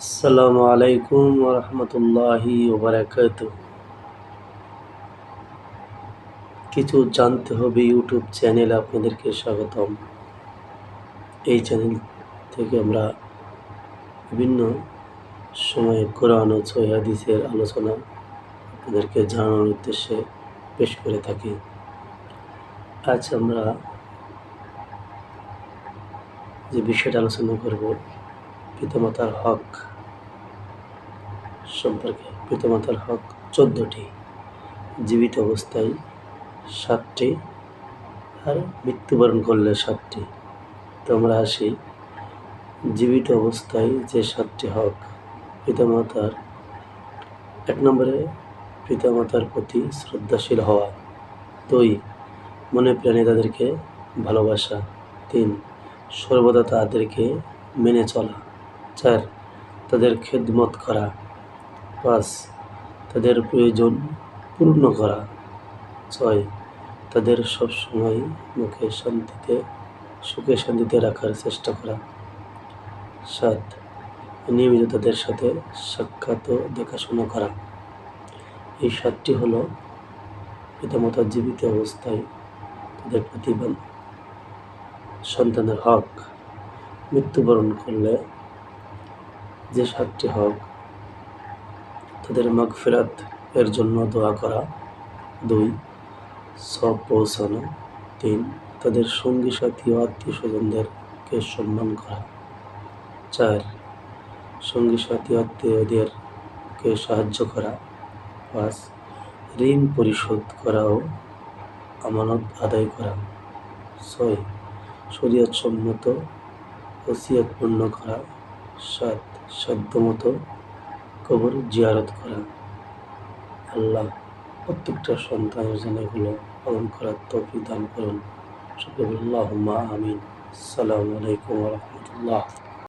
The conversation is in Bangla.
আসসালামু আলাইকুম রহমতুল্লাহি ওবরাকাত। কিছু জানতে হবে ইউটিউব চ্যানেলে আপনাদেরকে স্বাগতম। এই চ্যানেল থেকে আমরা বিভিন্ন সময়ে কোরআন ও হাদিসের আলোচনা আপনাদেরকে জানানোর উদ্দেশ্যে পেশ করে থাকি। আজ আমরা যে বিষয়টা আলোচনা করব পিতামাতার হক সম্পর্কে পিতামাতার হক চোদ্দোটি। জীবিত অবস্থায় সাতটি আর মৃত্যুবরণ করলে সাতটি। তো আমরা আসি। জীবিত অবস্থায় যে সাতটি হক পিতামাতার, এক নম্বরে পিতামাতার প্রতি শ্রদ্ধাশীল হওয়া। দুই, মনে প্রাণে তাদেরকে ভালোবাসা। তিন, সর্বদা তাদেরকে মেনে চলা। চার তাদের খেদমত করা পাঁচ তাদের প্রয়োজন পূর্ণ করা। ছয়, তাদের সবসময় মুখে শান্তিতে, সুখে শান্তিতে রাখার চেষ্টা করা। সাত, নিয়মিত তাদের সাথে সাক্ষাৎ ও দেখাশোনা করা। এই সাতটি হলো পিতামাতার জীবিত অবস্থায় তাদের প্রতিবান সন্তানের হক মৃত্যুবরণ করলে যে সাতটি হক, তাদের মাগফিরাত এর জন্য দোয়া করা। দুই, সব পৌঁছানো। তিন, তাদের সঙ্গী সাথী ও আত্মীয় স্বজনদেরকে সম্মান করা। চার, সঙ্গী সাথী আত্মীয়দেরকে সাহায্য করা। পাঁচ, ঋণ পরিশোধ করা ও আমানত আদায় করা। ছয় শরীয়ত সম্মত পূর্ণ করা। সাত সাধ্যমতো কবর জিয়ারত করা। আল্লাহ প্রত্যেকটা সন্তানের যেন এগুলো পালন করার তফি দান করুন। সকল্লাহ আমিন। আসসালামু আলাইকুম রহমতুল্লাহ।